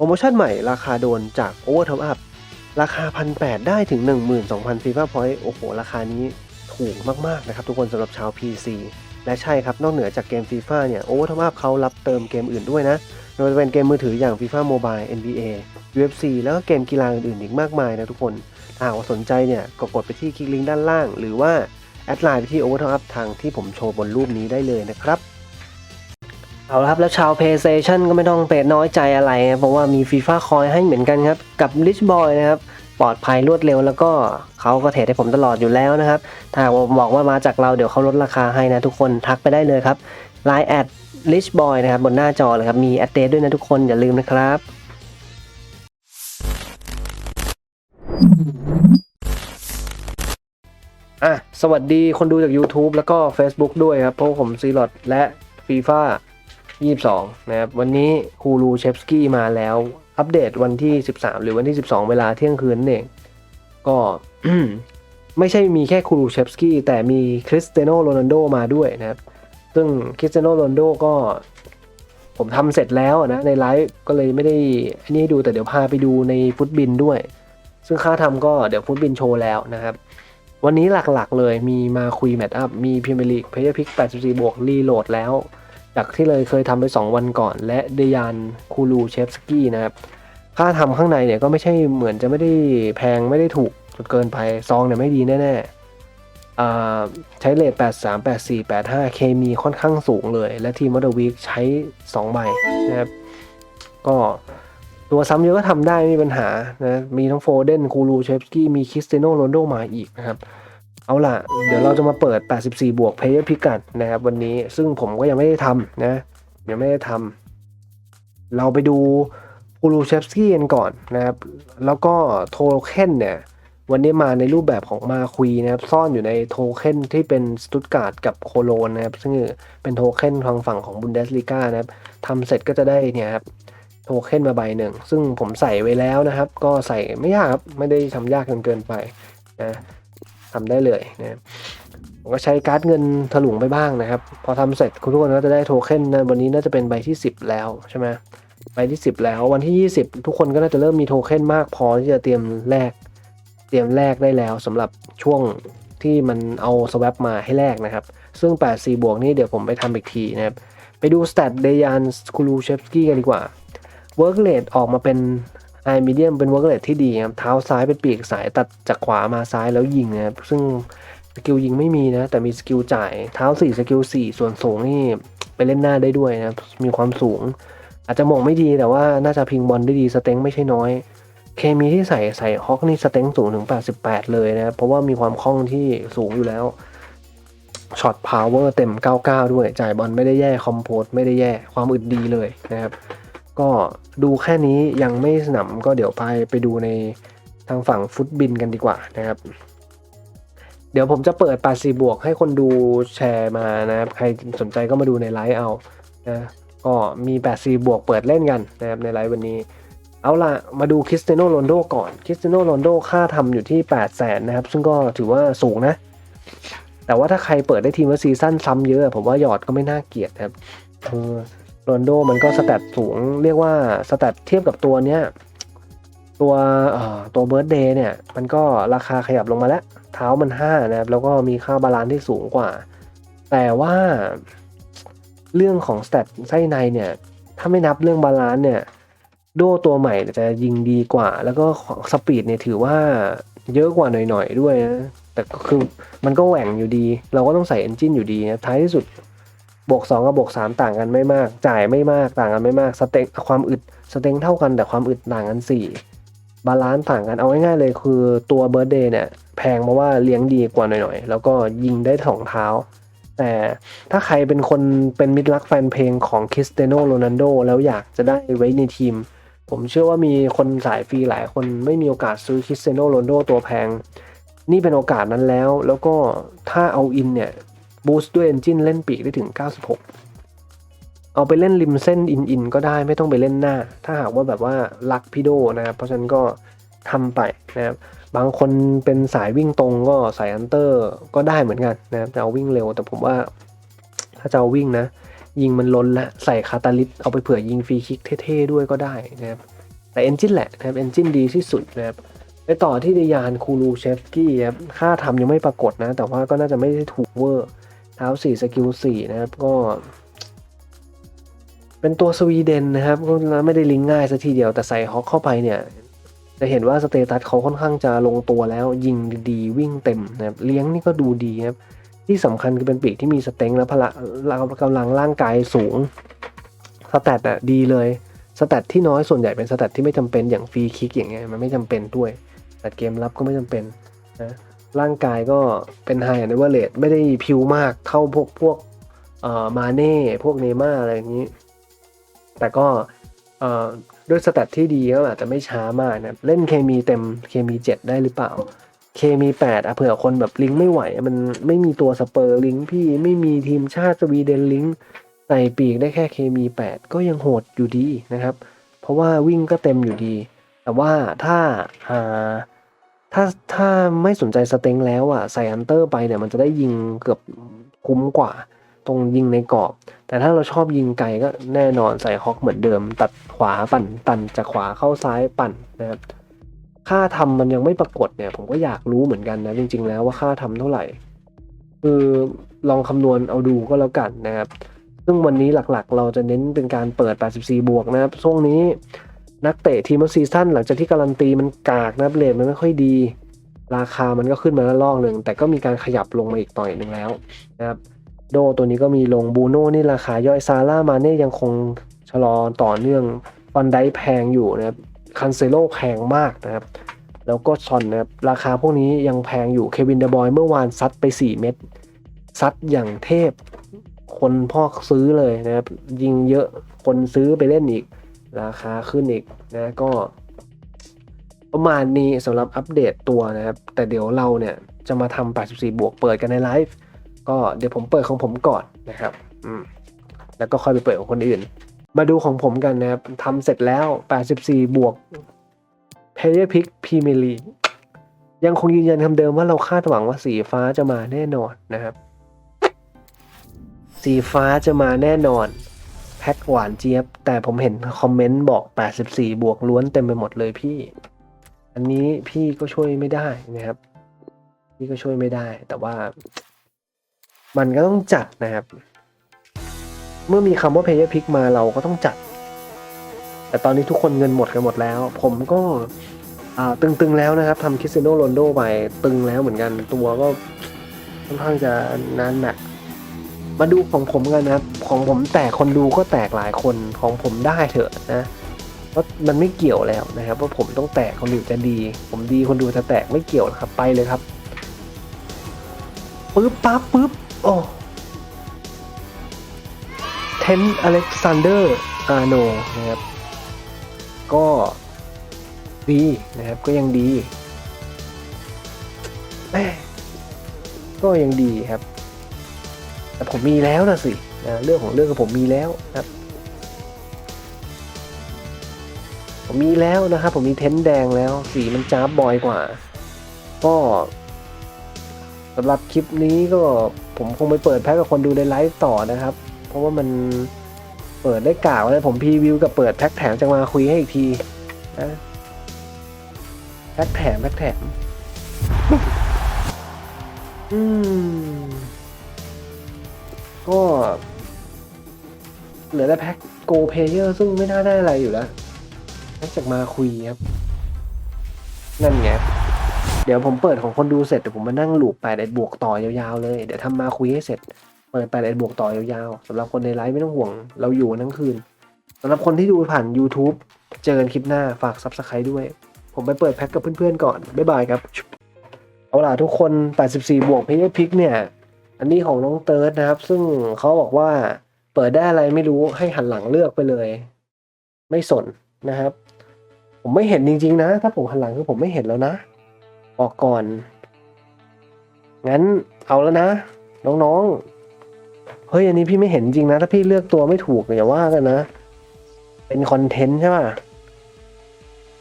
โปรโมชั่นใหม่ราคาโดนจาก Over Top Up ราคา 1,800 ได้ถึง 12,000 FIFA Point โอ้โห ราคานี้ถูกมาก ๆ นะครับ ทุกคนสำหรับชาว PC และใช่ครับ นอกเหนือจากเกม FIFA เนี่ย Over Top Up เขารับเติมเกมอื่นด้วยนะไม่ว่าจะเป็นเกมมือถืออย่าง FIFA Mobile NBA UFC แล้วก็เกมกีฬาอื่นๆอีกมากมายนะทุกคนถ้าหากสนใจเนี่ยก็กดไปที่คลิกลิงก์ด้านล่าง หรือว่าแอดไลน์ไปที่ Over Top Up ทางที่ผมโชว์บนรูปนี้ได้เลยนะครับ เอาละครับแล้วชาว PlayStation ก็ไม่ต้องเป็ดน้อยใจอะไรนะเพราะว่ามี FIFA คอยให้เหมือนกันครับ กับ Rich Boy นะครับ ปลอดภัยรวดเร็วแล้วก็เขาก็เทรดให้ผมตลอดอยู่แล้วนะครับ ถ้าหากว่าบอกว่ามาจากเราเดี๋ยวเขาลดราคาให้นะทุกคนทักไปได้เลยครับ Line แอด Rich Boy นะครับบนหน้าจอเลยครับ มีแอดเดด้วยนะทุกคนอย่าลืมนะครับอะสวัสดีคนดูจาก YouTube แล้วก็ Facebook ด้วยครับ เพราะผมซีลอดและ FIFA 22 นะครับ วันนี้คูรูเชฟสกี้มาแล้ว อัปเดตวันที่ 13 หรือวันที่ 12 เวลาเที่ยงคืนนั่นเองก็ไม่ใช่มีแค่คูรูเชฟสกี้แต่มีคริสเตียโนโรนัลโดมาด้วยนะครับ ซึ่งคริสเตียโนโรนัลโดก็ผมทำเสร็จแล้วนะในไลฟ์ก็เลยไม่ได้อันนี้ดูแต่เดี๋ยวพาไปดูในฟุตบินด้วย ซึ่งค่าทำก็เดี๋ยวฟุตบินโชว์แล้วนะครับ วันนี้หลักๆเลยมีมาคุยแมตช์อัพมีพิมลีกเพย์พิก84บวกรีโหลดแล้ว จากที่เลยเคยทำไป 2 วันก่อน และเดยานคูลูเชฟสกี้นะครับ ค่าทำข้างในเนี่ยก็ไม่ใช่เหมือนจะไม่ได้แพงไม่ได้ถูกจนเกินไป ซองเนี่ยไม่ดีแน่ๆใช้เลท83 84 85 เคมีค่อนข้างสูงเลย และทีมวัตวีคใช้ 2 ใบนะครับ ก็ตัวซ้ำเยอะก็ทำได้ไม่มีปัญหานะ มีทั้งโฟเดนคูลูเชฟสกี้มีคริสเตโนโรนโดมาอีกนะครับ เอาล่ะ เดี๋ยวเราจะมาเปิด 84 บวกเพย์พิกัดนะครับวันนี้ซึ่งผมก็ยังไม่ได้ทำนะยังไม่ได้ทำเราไปดูคูลูเชฟสกี้กันก่อนนะครับ แล้วก็โทเค็นเนี่ย วันนี้มาในรูปแบบของมาคุยนะครับ ซ่อนอยู่ในโทเค็นที่เป็นสตุตการ์ดกับโคโลนนะครับ ซึ่งเป็นโทเค็นทางฝั่งของบุนเดสลีกานะครับทำเสร็จก็จะได้เนี่ยครับโทเค็นมาใบหนึ่ง ซึ่งผมใส่ไว้แล้วนะครับ ก็ใส่ไม่ยากครับ ไม่ได้ทำยากจนเกินไปนะ ทำได้เลยนะผมก็ใช้การ์ดเงินถลุงไปบ้างนะครับ พอทำเสร็จคุณทุกคนก็จะได้โทเค็นนะวันนี้น่าจะเป็นใบที่ 10 แล้วใช่ไหมใบที่ 10 แล้ววันที่ 20 ทุกคนก็น่าจะเริ่มมีโทเค็นมากพอที่จะเตรียมแลกเตรียมแลกได้แล้วสำหรับช่วงที่มันเอาสว a p มาให้แลกนะครับ ซึ่ง 84 บวกนี่เดี๋ยวผมไปทำอีกทีนะครับ ไปดูสเตตเดยานสคูลูเชฟสกี้กันดีกว่าเวิร์กเลดออกมาเป็น ไอมีเดียมเป็นเวิร์กเลดที่ดีครับเท้าซ้ายเป็นปีกสายตัดจากขวามาซ้ายแล้วยิงนะครับซึ่งสกิลยิงไม่มีนะ แต่มีสกิลจ่ายเท้า4สกิล4 ส่วนสูงนี่ไปเล่นหน้าได้ด้วยนะครับมีความสูง อาจจะมองไม่ดีแต่ว่าน่าจะพิงบอลได้ดีสเต็งไม่ใช่น้อย เคมีที่ใส่ใส่ฮอกนี่สเต็งสูงถึง 88 เลยนะเพราะว่ามีความคล่องที่สูงอยู่แล้วช็อตพาวเวอร์เต็ม 99 ด้วย จ่ายบอลไม่ได้แย่ คอมโพสไม่ได้แย่ ความอึดดีเลยนะครับ ก็ดูแค่นี้ยังไม่สนำก็เดี๋ยวไปไปดูในทางฝั่งฟุตบินกันดีกว่านะครับ เดี๋ยวผมจะเปิดปาสีบวกให้คนดูแชร์มานะครับ ใครสนใจก็มาดูในไลฟ์เอานะก็มี84บวกเปิดเล่นกันนะครับในไลฟ์วันนี้ เอาล่ะ มาดูคริสเตยโนโรนโดก่อนคริสเตยโนโรนโดค่าทำอยู่ที่8 0 0แสนนะครับ ซึ่งก็ถือว่าสูงนะ แต่ว่าถ้าใครเปิดได้ทีมว่าซีซั่นซ้ำเยอะ ผมว่าหยอดก็ไม่น่าเกลียดครับเออ โรนโดมันก็สแตทสูง เรียกว่าสแตทเทียบกับตัวเนี้ยตัวเอ่อตัวเบิร์ดเดย์เนี่ยมันก็ราคาขยับลงมาแล้ว เท้ามัน 5 นะครับ แล้วก็มีค่าบาลานซ์ที่สูงกว่า แต่ว่าเรื่องของสแตทไส้ในเนี่ย ถ้าไม่นับเรื่องบาลานซ์เนี่ยโดตัวใหม่จะยิงดีกว่า แล้วก็สปีดเนี่ยถือว่าเยอะกว่าหน่อยๆด้วยนะแต่ก็คือมันก็แหว่งอยู่ดี เราก็ต้องใส่เอนจินอยู่ดีนะท้ายที่สุด บวก2กับบวก3ต่างกันไม่มาก จ่ายไม่มากต่างกันไม่มากสเต็งความอึดสเต็งเท่ากันแต่ความอึดต่างกัน 4 บาลานซ์ต่างกันเอาง่ายๆเลยคือตัวเบิร์ดเดย์เนี่ยแพงเพราะว่าเลี้ยงดีกว่าหน่อยๆ แล้วก็ยิงได้สองเท้า แต่ถ้าใครเป็นคนเป็นมิตรรักแฟนเพลงของคริสเตโนโรนัลโดแล้วอยากจะได้ไว้ในทีม ผมเชื่อว่ามีคนสายฟรีหลายคนไม่มีโอกาสซื้อคริสเตโนโรนัลโดตัวแพงนี่เป็นโอกาสนั้นแล้ว แล้วก็ถ้าเอาอินเนี่ย บูสต์ด้วยเอนจินเล่นปีกได้ถึง 96 เอาไปเล่นริมเส้นอินอินก็ได้ไม่ต้องไปเล่นหน้า ถ้าหากว่าแบบว่ารักพี่โดนะครับ เพราะฉะนั้นก็ทำไปนะครับ บางคนเป็นสายวิ่งตรงก็ใส่อันเตอร์ก็ได้เหมือนกันนะครับจะเอาวิ่งเร็วแต่ผมว่า ถ้าจะเอาวิ่งนะ ยิงมันล้นละใส่คาตาลิสเอาไปเผื่อยิงฟรีคิกเท่ๆด้วยก็ได้นะครับแต่เอนจินแหละนะครับเอนจินดีที่สุดนะครับไปต่อที่ดยานคูลูเชฟกี้ครับค่าทำยังไม่ปรากฏนะ แต่ว่าก็น่าจะไม่ได้ถูกเวอร์ เท้าสี่สกิลสี่นะครับก็ เป็นตัวสวีเดนนะครับก็ไม่ได้ลิงก์ง่ายสัทีเดียวแต่ใส่ฮอกเข้าไปเนี่ยจะเห็นว่าสเตตัสเขาค่อนข้างจะลงตัวแล้ว ยิงดีวิ่งเต็มนะครับเลี้ยงนี่ก็ดูดีครับที่สำคัญคือเป็นปีกที่มีสเต็งและพละกำลังร่างกายสูงสแตทอะดีเลยสแตทที่น้อยส่วนใหญ่เป็นสแตทที่ไม่จำเป็นอย่างฟรีคิกอย่างเงี้ยมันไม่จำเป็นด้วยแต่เกมรับก็ไม่จำเป็นนะ ร่างกายก็เป็นไฮในเวอร์เลตไม่ได้พิวมากเท่าพวกพวกเอ่อมาเน่พวกเนม่าอะไรอย่างนี้ แต่ก็เอ่อด้วยสแตทที่ดีก็อาจจะไม่ช้ามากนะเล่นเคมีเต็มเคมี 7 ได้หรือเปล่า เคมี 8อะเผื่อคนแบบลิงก์ไม่ไหว มันไม่มีตัวสเปอร์ลิงก์พี่ไม่มีทีมชาติสวีเดนลิงก์ใส่ปีกได้แค่เคมี 8 ก็ยังโหดอยู่ดีนะครับ เพราะว่าวิ่งก็เต็มอยู่ดี แต่ว่าถ้าอ่า ถ้าถ้าไม่สนใจสเต็งแล้วอะใส่อันเตอร์ไปเนี่ยมันจะได้ยิงเกือบคุ้มกว่า ตรงยิงในกรอบ แต่ถ้าเราชอบยิงไกลก็แน่นอนใส่ฮอกเหมือนเดิม ตัดขวาปั่นตันจากขวาเข้าซ้ายปั่นนะครับค่าทำมันยังไม่ปรากฏเนี่ย ผมก็อยากรู้เหมือนกันนะจริง ๆ แล้วว่าค่าทำเท่าไหร่ คือลองคำนวณเอาดูก็แล้วกันนะครับ ซึ่งวันนี้หลักๆ เราจะเน้นเป็นการเปิด 84 บวกนะครับช่วงนี้ นักเตะทีมซีซั่นหลังจากที่การันตีมันกากนะครับเลทมันไม่ค่อยดี ราคามันก็ขึ้นมาแล้วลอกหนึ่งแต่ก็มีการขยับลงมาอีกต่อยหนึ่งแล้วนะครับโดตัวนี้ก็มีลงบูโน่นี่ราคาย่อยซาร่ามาเน่ยังคงชะลอต่อเนื่องฟันไดแพงอยู่นะครับคันเซโลแพงมากนะครับ แล้วก็ซอนนะครับราคาพวกนี้ยังแพงอยู่เควินเดบอยเมื่อวานซัดไป 4 เม็ดซัดอย่างเทพ คนพ่อซื้อเลยนะครับ ยิงเยอะคนซื้อไปเล่นอีก ราคาขึ้นอีกนะก็ ประมาณนี้สำหรับอัปเดตตัวนะครับ แต่เดี๋ยวเราเนี่ยจะมาทำ84 บวกเปิดกันในไลฟ์ก็เดี๋ยวผมเปิดของผมก่อนนะครับอืมแล้วก็ค่อยไปเปิดของคนอื่น มาดูของผมกันนะครับทำเสร็จแล้ว 84 บวก Player Pick Premier League ยังคงยืนยันคำเดิมว่าเราคาดหวังว่าสีฟ้าจะมาแน่นอนนะครับ สีฟ้าจะมาแน่นอน แพ็คหวานเจี๊ยบ แต่ผมเห็นคอมเมนต์บอก 84 บวกล้วนเต็มไปหมดเลยพี่ อันนี้พี่ก็ช่วยไม่ได้นะครับ พี่ก็ช่วยไม่ได้ แต่ว่า มันก็ต้องจัดนะครับ เมื่อมีคำว่า Player Pick มาเราก็ต้องจัด แต่ตอนนี้ทุกคนเงินหมดกันหมดแล้ว ผมก็อ่าตึงๆแล้วนะครับทำคริสเตียโนโรนโดไปตึงแล้วเหมือนกันตัวก็ค่อนข้างจะนานหนัก มาดูของผมกันนะครับ ของผมแตกคนดูก็แตกหลายคนของผมได้เถอะนะเพราะมันไม่เกี่ยวแล้วนะครับ ว่าผมต้องแตกคนอื่นจะดี ผมดีคนดูจะแตกไม่เกี่ยวนะครับไปเลยครับปึ๊บปั๊บปึ๊บโอ้เทนอเล็กซานเดอร์อาโนนะครับ ก็ดีนะครับก็ยังดีแม่ก็ยังดีครับ แต่ผมมีแล้วนะสินะเรื่องของเรื่องกับผมมีแล้วนะครับผมมีแล้วนะครับผมมีเทนต์แดงแล้วสีมันจ้าบบอยกว่า ก็สำหรับคลิปนี้ก็ผมคงไปเปิดแพ็กกับคนดูในไลฟ์ต่อนะครับ เพราะว่ามันเปิดได้กล่าวเลยผมพรีวิวกับเปิดแพ็กแถมจะมาคุยให้อีกทีนะแพ็กแถมแพ็กแถม อืม ก็ เหลือแต่แพ็กโกเพเยอร์ซึ่งไม่น่าได้อะไรอยู่แล้วนอกจากมาคุยครับ นั่นไง เดี๋ยวผมเปิดของคนดูเสร็จเดี๋ยวผมมานั่งลูปแปดเอ็ดบวกต่อยาวๆเลย เดี๋ยวทำมาคุยให้เสร็จ เปิดแปดเอ็ดบวกต่อยาวๆสำหรับคนในไลฟ์ไม่ต้องห่วง เราอยู่นทั้งคืนสำหรับคนที่ดูผ่าน YouTube เจอกันคลิปหน้าฝาก Subscribe ด้วย ผมไปเปิดแพ็กกับเพื่อนๆก่อน บ๊ายบายครับ เอาล่ะทุกคน 84 บวกเพย์พิกเนี่ย อันนี้ของน้องเติร์ดนะครับ ซึ่งเขาบอกว่าเปิดได้อะไรไม่รู้ให้หันหลังเลือกไปเลย ไม่สนนะครับ ผมไม่เห็นจริงๆนะ ถ้าผมหันหลังคือผมไม่เห็นแล้วนะบอกก่อน งั้นเอาแล้วนะ น้องๆ เฮ้ยอันนี้พี่ไม่เห็นจริงนะ ถ้าพี่เลือกตัวไม่ถูกอย่าว่ากันนะ เป็นคอนเทนต์ใช่ป่ะ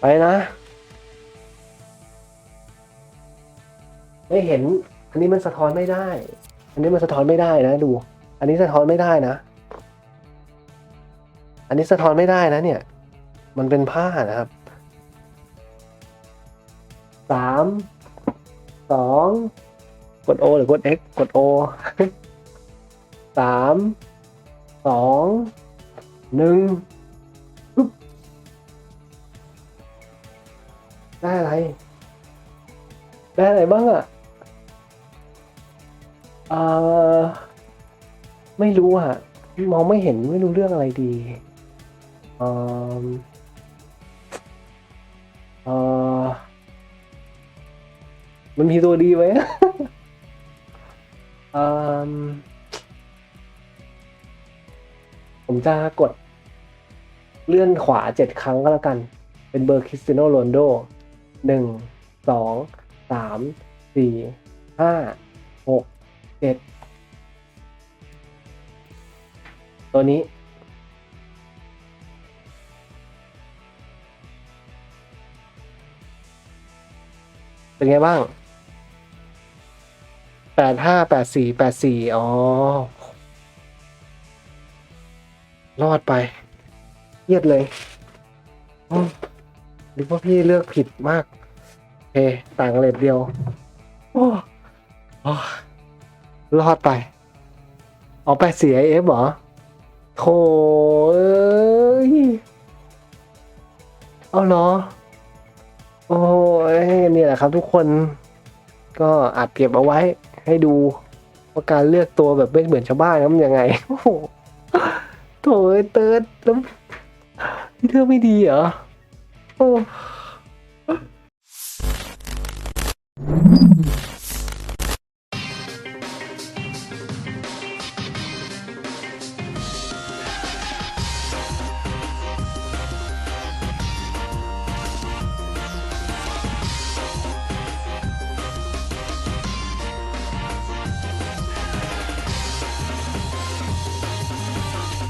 ไปนะ ไม่เห็น อันนี้มันสะท้อนไม่ได้ อันนี้มันสะท้อนไม่ได้นะดู อันนี้สะท้อนไม่ได้นะ อันนี้สะท้อนไม่ได้นะเนี่ย มันเป็นผ้านะครับสามสองกด O หรือกด X กด O สามสองหนึ่งได้อะไร ได้อะไรบ้างอะ เออไม่รู้อะมองไม่เห็นไม่รู้เรื่องอะไรดีเออเออมันมีตัวดีไหมเออผมจะกด เลื่อนขวาเจ็ดครั้งก็แล้วกัน เป็นเบอร์คริสเตียโนโรนโดหนึ่งสองสามสี่ห้าหก เจ็ดตัวนี้ เป็นไงบ้างแปดห้าแปดสี่แปดสี่อ๋อ รอดไปเยียดเลยหรือว่าพี่เลือกผิดมาก โอเค ต่างเลทเดียว โอ้โอ้ รอดไปเอาไปเสียเอฟเหรอโถเอ้ยเอาเหรอโอ้ยนี่แหละครับทุกคนก็อัดเก็บเอาไว้ให้ดูว่าการเลือกตัวแบบไม่เหมือนชาวบ้านนั้นมันยังไงโอ้โหโถเอ้ยเติร์ดแล้วนี่เธอไม่ดีเหรอโอ้